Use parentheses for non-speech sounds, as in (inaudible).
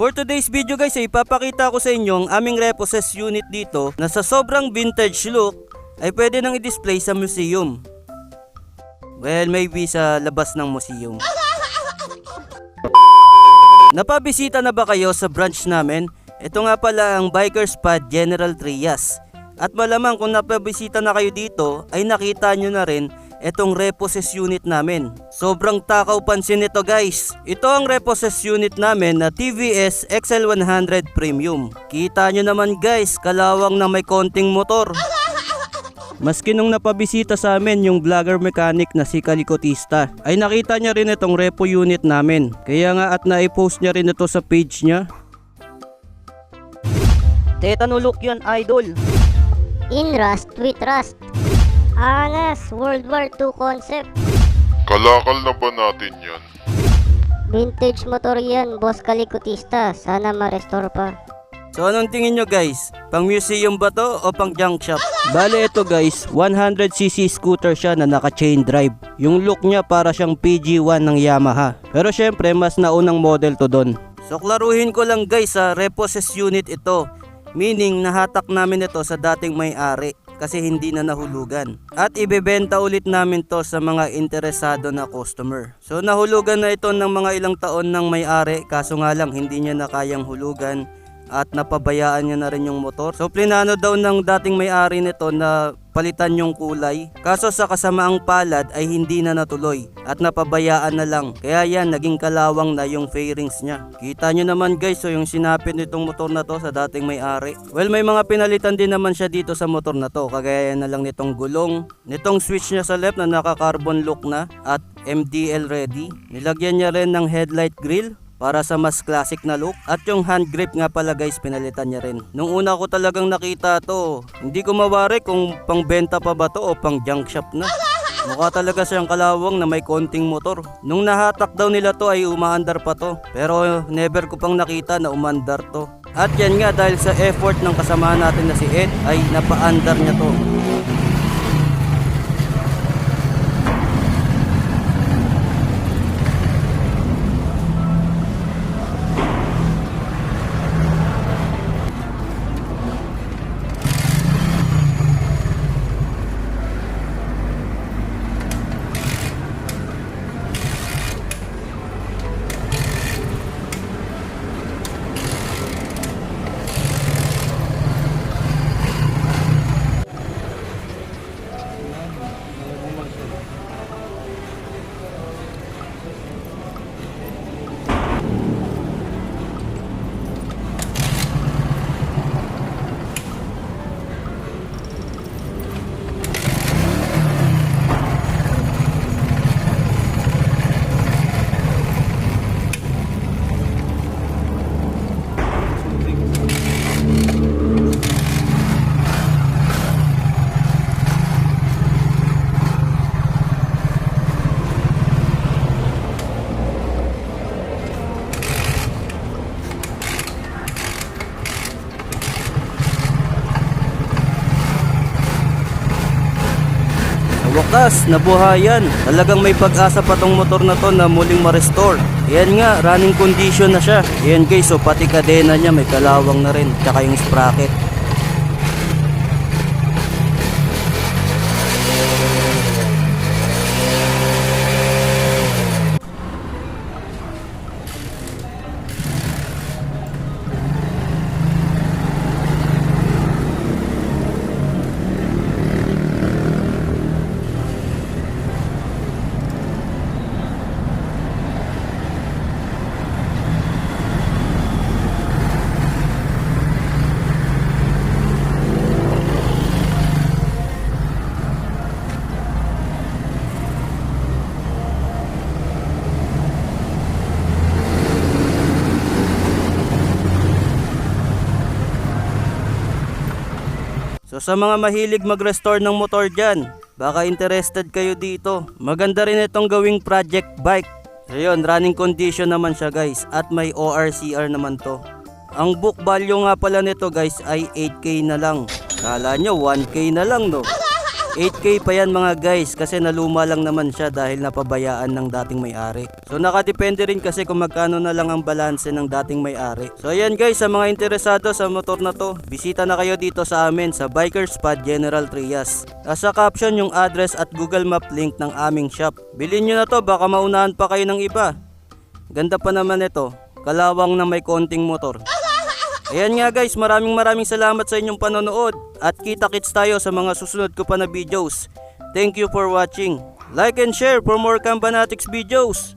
For today's video guys ay ipapakita ko sa inyo ang aming repossess unit dito na sa sobrang vintage look ay pwede nang i-display sa museum. Well, maybe sa labas ng museum. (laughs) Napabisita na ba kayo sa branch namin? Ito nga pala ang Bikers Pad General Trias. At malamang kung napabisita na kayo dito ay nakita nyo na rin itong repossess unit namin. Sobrang takaw pansin nito guys. Ito ang repossess unit namin na TVS XL100 Premium. Kita nyo naman guys, kalawang na may konting motor. Maski nung napabisita sa amin yung vlogger mechanic na si Kalikotista, ay nakita niya rin itong repo unit namin. Kaya nga at naipost niya rin ito sa page niya. Tetano look yun, idol. In Rust with Rust. Anas, World War II concept. Kalakal na ba natin yan? Vintage motor yan, boss kalikutista. Sana ma-restore pa. So anong tingin nyo guys? Pang museum ba to o pang junk shop? Bale ito guys, 100cc scooter siya na naka chain drive. Yung look niya para siyang PG1 ng Yamaha. Pero syempre mas naunang model to doon. So klaruhin ko lang guys sa repossess unit ito. Meaning nahatak namin ito sa dating may-ari kasi hindi na nahulugan. At ibebenta ulit namin to sa mga interesado na customer. So nahulugan na ito ng mga ilang taon ng may-ari kaso nga lang hindi niya na kayang hulugan at napabayaan niya na rin yung motor. So plinano daw ng dating may-ari nito na palitan yung kulay. Kaso sa kasamaang palad ay hindi na natuloy at napabayaan na lang. Kaya yan, naging kalawang na yung fairings niya. Kita nyo naman guys, so yung sinapit nitong motor na to sa dating may-ari. Well, may mga pinalitan din naman siya dito sa motor na to. Kagaya na lang nitong gulong, nitong switch niya sa left na naka-carbon look na at MDL ready. Nilagyan niya rin ng headlight grill para sa mas classic na look. At yung hand grip nga pala guys, pinalitan niya rin. Nung una ko talagang nakita to, hindi ko mawari kung pang benta pa ba to o pang junk shop na. Mukha talaga siyang kalawang na may konting motor. Nung nahatak daw nila to ay umaandar pa to. Pero never ko pang nakita na umandar to. At yan nga dahil sa effort ng kasama natin na si Ed ay napaandar niya to. Wakas, nabuhayan. Talagang may pag-asa pa tong motor na to na muling ma-restore. Yan nga, running condition na siya. Yan guys, so pati kadena niya may kalawang na rin. Tsaka yung sprocket. Sa mga mahilig mag-restore ng motor dyan, baka interested kayo dito. Maganda rin itong gawing project bike. So yun, running condition naman siya guys at may ORCR naman to. Ang book value nga pala nito guys ay 8k na lang. Kala nyo 1k na lang no. 8K pa yan mga guys kasi naluma lang naman siya dahil napabayaan ng dating may-ari. So nakadepende rin kasi kung magkano na lang ang balanse ng dating may-ari. So ayan guys, sa mga interesado sa motor na to, bisita na kayo dito sa amin sa Biker Spot General Trias. Nasa caption yung address at Google Map link ng aming shop. Bilhin nyo na to, baka maunahan pa kayo ng iba. Ganda pa naman ito, kalawang na may konting motor. Ayan nga guys, maraming maraming salamat sa inyong panonood at kita-kits tayo sa mga susunod ko pa na videos. Thank you for watching. Like and share for more Kambanatics videos.